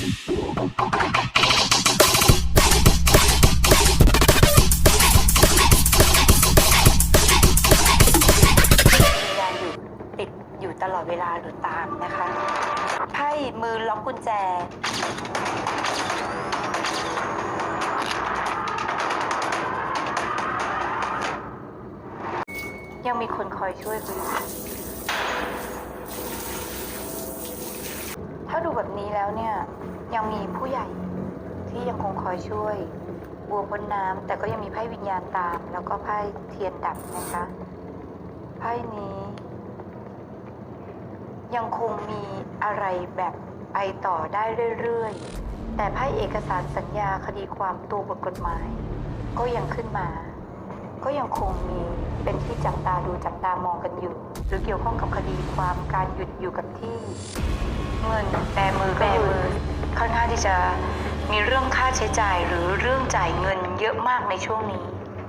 วิญญาณอยู่ติดอยู่ตลอดเวลาหรือตามนะคะไพ่มือล็อกกุญแจ ยังมีคนคอยช่วยคุณอยู่ถ้าดูแบบนี้แล้วเนี่ย ยังมีผู้ใหญ่ที่ยังคงคอยช่วย บัวพ้นน้ำแต่ก็ยังมีไพ่วิญญาณตาม แล้วก็ไพ่เทียนดับนะคะ ไพ่นี้ ยังคงมีอะไรแบบไปต่อได้เรื่อยๆ แต่ไพ่เอกสารสัญญาคดีความตัวบทกฎหมาย ก็ยังขึ้นมา ก็ยังคงมีเป็นที่จับตาดูจับตามองกันอยู่ หรือเกี่ยวข้องกับคดีความการหยุดอยู่กับที่เงินแบมือแบมือค่อนข้างที่จะมีเรื่องค่าใช้จ่ายหรือเรื่องจ่ายเงินเยอะมากในช่วงนี้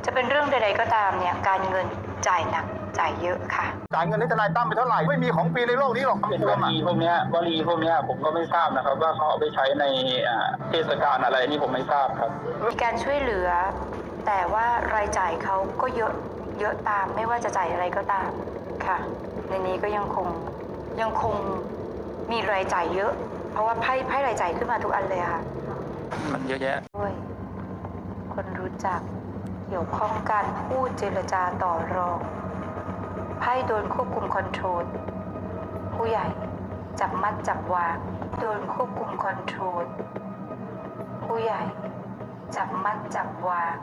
จะเป็นเรื่องใด ๆ ก็ตามเนี่ยการเงินจ่ายหนักจ่ายเยอะค่ะ จ่ายเงินให้ทนายตั้มไปเท่าไหร่ ไม่มีของฟรีในโลกนี้หรอกเป็นรววมอะลีพวกเนี้ยวลีพวกเนี้ยผมก็ไม่ทราบนะครับ ว่าเขาเอาไปใช้ในอ่าเทศกาลอะไรนี่ผมไม่ทราบครับ มีการช่วยเหลือ แต่ว่ารายจ่ายเขาก็เยอะเยอะตามไม่ว่าจะจ่ายอะไรก็ตามค่ะ ในนี้ก็ยังคงยังคงมีรายจ่ายเยอะ เพราะว่าไพ่ไพ่รายจ่ายขึ้นมาทุกอันเลยอะค่ะมันเยอะแยะด้วยคนรู้จักเกี่ยวข้องการพูดเจรจาต่อรอง ไพ่โดนควบคุมคอนโทรล ผู้ใหญ่จับมัดจับวาง โดนควบคุมคอนโทรล ผู้ใหญ่ จับมัดจับวาง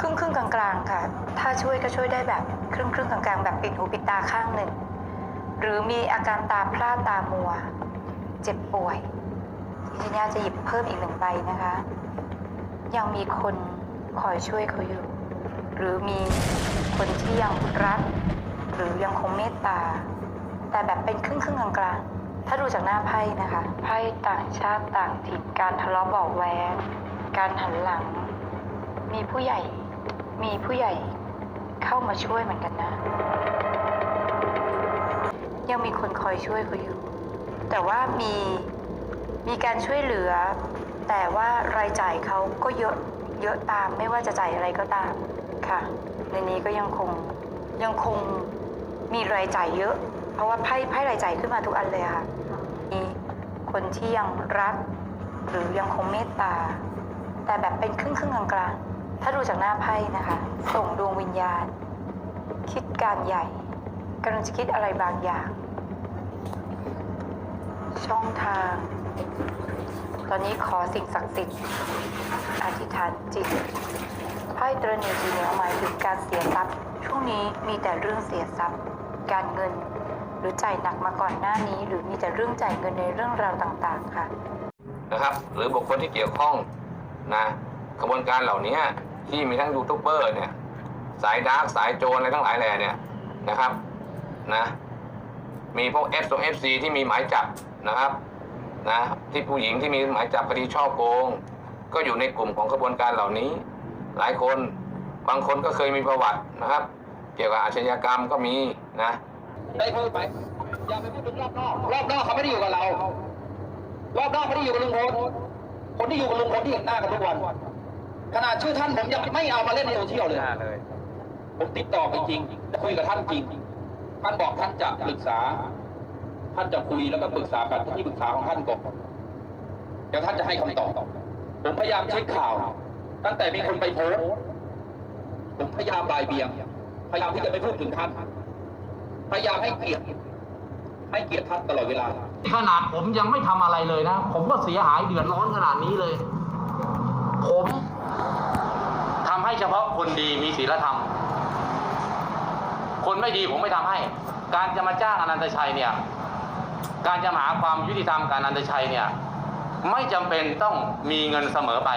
ครึ่งครึ่งกลางๆค่ะ ถ้าช่วยก็ช่วยได้แบบครึ่งครึ่งกลางๆ แบบปิดหูปิดตาข้างหนึ่ง หรือมีอาการตาพร่าตามัว เจ็บป่วยทีนี้จะหยิบเพิ่มอีกหนึ่งใบนะคะ ยังมีคนคอยช่วยเขาอยู่ หรือมีคนที่ยังรัก หรือยังคงเมตตา แต่แบบเป็นครึ่งครึ่งๆกลางๆ ถ้าดูจากหน้าไพ่นะคะ ไพ่ต่างชาติต่างถิ่นการทะเลาะเบาแวง การหันหลัง มีผู้ใหญ่ มีผู้ใหญ่ เข้ามาช่วยเหมือนกันนะ ยังมีคนคอยช่วยเขาอยู่ แต่ว่ามีมีการช่วยเหลือ แต่ว่ารายจ่ายเขาก็เยอะเยอะตามไม่ว่าจะจ่ายอะไรก็ตามค่ะ ในนี้ก็ยังคงยังคงมีรายจ่ายเยอะ เพราะว่าไพ่ไพ่รายจ่ายขึ้นมาทุกอันเลยค่ะมีคนที่ยังรัก หรือยังคงเมตตา แต่แบบเป็นครึ่งครึ่งๆกลางๆ ถ้าดูจากหน้าไพ่นะคะ ส่งดวงวิญญาณ คิดการใหญ่กำลังจะคิดอะไรบางอย่าง ช่องทาง ตอนนี้ขอสิ่งศักดิ์สิทธิ์อธิษฐานจิตไพ่ตรณีจีเหนียวหมายถึงการเสียทรัพย์ ช่วงนี้มีแต่เรื่องเสียทรัพย์ การเงินหรือจ่ายหนักมาก่อนหน้านี้ หรือมีแต่เรื่องจ่ายเงินในเรื่องราวต่าง ๆ ค่ะ นะครับ หรือบุคคลที่เกี่ยวข้อง นะกระบวนการเหล่านี้ที่มีทั้งยูทูบเบอร์เนี่ยสายดาร์กสายโจรอะไรทั้งหลายแหล่เนี่ยนะครับนะมีพวก F 2 FC ที่มีหมายจับนะครับนะที่ผู้หญิงที่มีหมายจับคดีช่อโกง ก็อยู่ในกลุ่มของกระบวนการเหล่านี้ หลายคนบางคนก็เคยมีประวัตินะครับ เกี่ยวกับอาชญากรรมก็มีนะได้พูดไปอย่าไปพูดถึงรอบนอกรอบนอกเขาไม่ได้อยู่กับเรา รอบนอกไม่ได้อยู่กับลุงพล คนที่อยู่กับลุงพลที่เห็นหน้ากันทุกวัน ขนาดชื่อท่านผมยังไม่เอามาเล่นในโซเชียลเลย ผมติดต่อไปจริงคุยกับท่านจริง ท่านบอกท่านจะปรึกษา ท่านจะคุยแล้วก็ปรึกษากับที่ปรึกษาของท่านก่อนเดี๋ยวท่านจะให้คำตอบ ผมพยายามเช็คข่าว ตั้งแต่มีคนไปโพสต์ผมพยายามบ่ายเบี่ยง พยายามที่จะไม่พูดถึงท่าน พยายามให้เกียรติ ให้เกียรติท่านตลอดเวลา ขนาดผมยังไม่ทำอะไรเลยนะ ผมก็เสียหายเดือดร้อนขนาดนี้เลย ผมทำให้เฉพาะคนดีมีศีลธรรม คนไม่ดีผมไม่ทำให้ การจะมาจ้างอนันตชัยเนี่ย การจะหาความยุติธรรมกับอนันตชัยเนี่ย ไม่จำเป็นต้องมีเงินเสมอไป